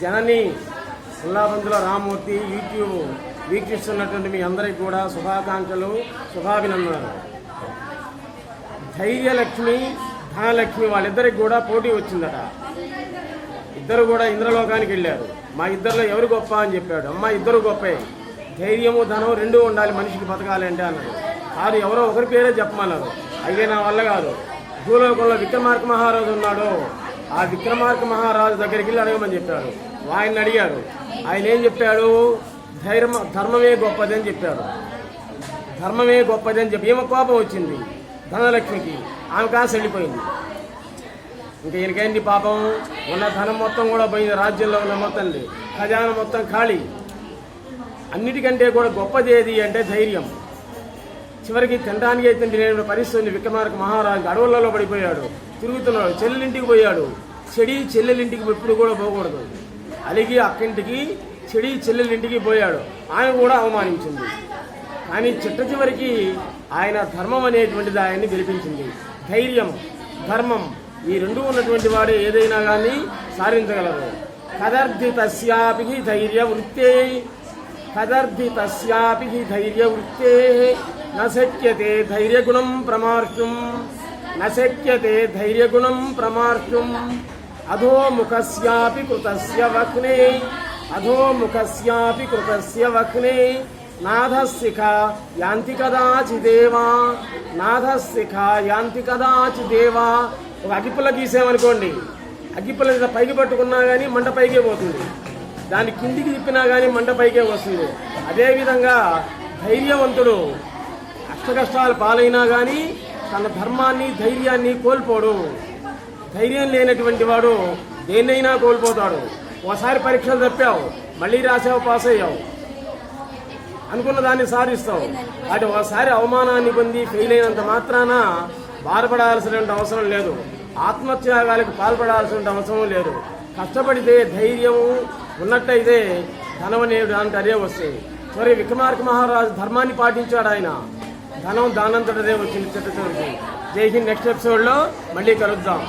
జనని ఉల్లాబందుల Ramurthy YouTube వీక్షిస్తున్నటువంటి మీ అందరికీ కూడా శుభాకాంక్షలు శుభాభినందనలు. ధైర్యలక్ష్మి ధనలక్ష్మి వాళ్ళిద్దరికి కూడా పోటీ వచ్చిందట. ఇద్దరు కూడా ఇంద్రలోకానికి వెళ్ళారు. మా ఇద్దరిలో ఎవరు గొప్ప అని చెప్పాడు. అమ్మ ఇద్దరు గొప్పే. ధైర్యము ధనం రెండూ ఉండాలి మనిషికి బతకాలి అంటే అన్నారు. కాదు ఎవరో ఒకరి పేరే చెప్పమన్నారు. అయితే నా వల్ల కాదు. భూలోకంలో విక్రమార్క మహారాజు ఉన్నాడు. ఆ విక్రమార్క మహారాజు దగ్గరికి వెళ్ళి అడగమని చెప్పాడు. ఆయన అడిగాడు ఆయన ఏం చెప్పాడు? ధైర్మ ధర్మమే గొప్పది అని చెప్పాడు ధర్మమే గొప్పది అని చెప్పి ఏమో కోపం వచ్చింది. ధనలక్ష్మికి ఆమె కాసు వెళ్ళిపోయింది. ఇంకా ఈయనకేంటి పాపం? ఉన్న ధనం మొత్తం కూడా పోయింది. రాజ్యంలో ఉన్న మొత్తం ఖజానా మొత్తం ఖాళీ. అన్నిటికంటే కూడా గొప్పది ఏది అంటే ధైర్యం. చివరికి తినడానికి అయితే లేని పరిస్థితి విక్రమార్క మహారాజు అడవులలో పడిపోయాడు. తిరుగుతున్నాడు. చెల్లెలింటికి పోయాడు. చెడి చెల్లెలింటికి ఎప్పుడు కూడా పోకూడదు. అలిగి అక్కింటికి చెడి చెల్లెలింటికి పోయాడు. ఆయన కూడా అవమానించింది. కానీ చిట్ట చివరికి ఆయన ధర్మం అనేటువంటిది ఆయన్ని గెలిపించింది. ధైర్యం ధర్మం ఈ రెండు ఉన్నటువంటి వాడు ఏదైనా కానీ సాధించగలరు. కదర్థి తస్యాపి ధైర్య వృత్తే కదర్థి తస్యాపి ధైర్య వృత్తే నశక్యతే ధైర్యగుణం ప్రమార్చుం నశక్యతే ధైర్యగుణం ప్రమార్చుం అధోముఖస్యాపి కృతస్య వక్నే అధోముఖస్యాపి కృతస్య వక్నే నాథశిఖ యాంతి కదాచిదేవా నాథశిఖ యాంతి కదాచిదేవా ఒక అగ్గిపుల్ల గీసామనుకోండి అగ్గిపుల్ల పైకి పట్టుకున్నా కానీ మంట పైకే పోతుంది। దాన్ని కిందికి తిప్పినా కానీ మంట పైకే వస్తుంది అదేవిధంగా ధైర్యవంతుడు అష్టకష్టాలు పాలైనా కానీ తన ధర్మాన్ని ధైర్యాన్ని కోల్పోడు. ధైర్యం లేనటువంటి వాడు దేన్నైనా కోల్పోతాడు. ఒకసారి పరీక్షలు తప్పావు మళ్ళీ రాసావు పాస్ అయ్యావు. అనుకున్న దాన్ని సాధిస్తావు. అటు ఒకసారి అవమానాన్ని పొంది ఫెయిల్ అయినంత మాత్రాన బాధపడాల్సిన అవసరం లేదు. ఆత్మత్యాగాలకు పాల్పడాల్సిన అవసరం లేదు. కష్టపడితే ధైర్యం ఉన్నట్టయితే ధనం అనే దానికి అదే వస్తుంది సరే విక్రమార్క మహారాజు ధర్మాన్ని పాటించాడు ఆయన. ధనం దానంతటదే వచ్చింది చిట్ట చివరికి. జై హింద్ నెక్స్ట్ ఎపిసోడ్లో మళ్ళీ కలుద్దాం.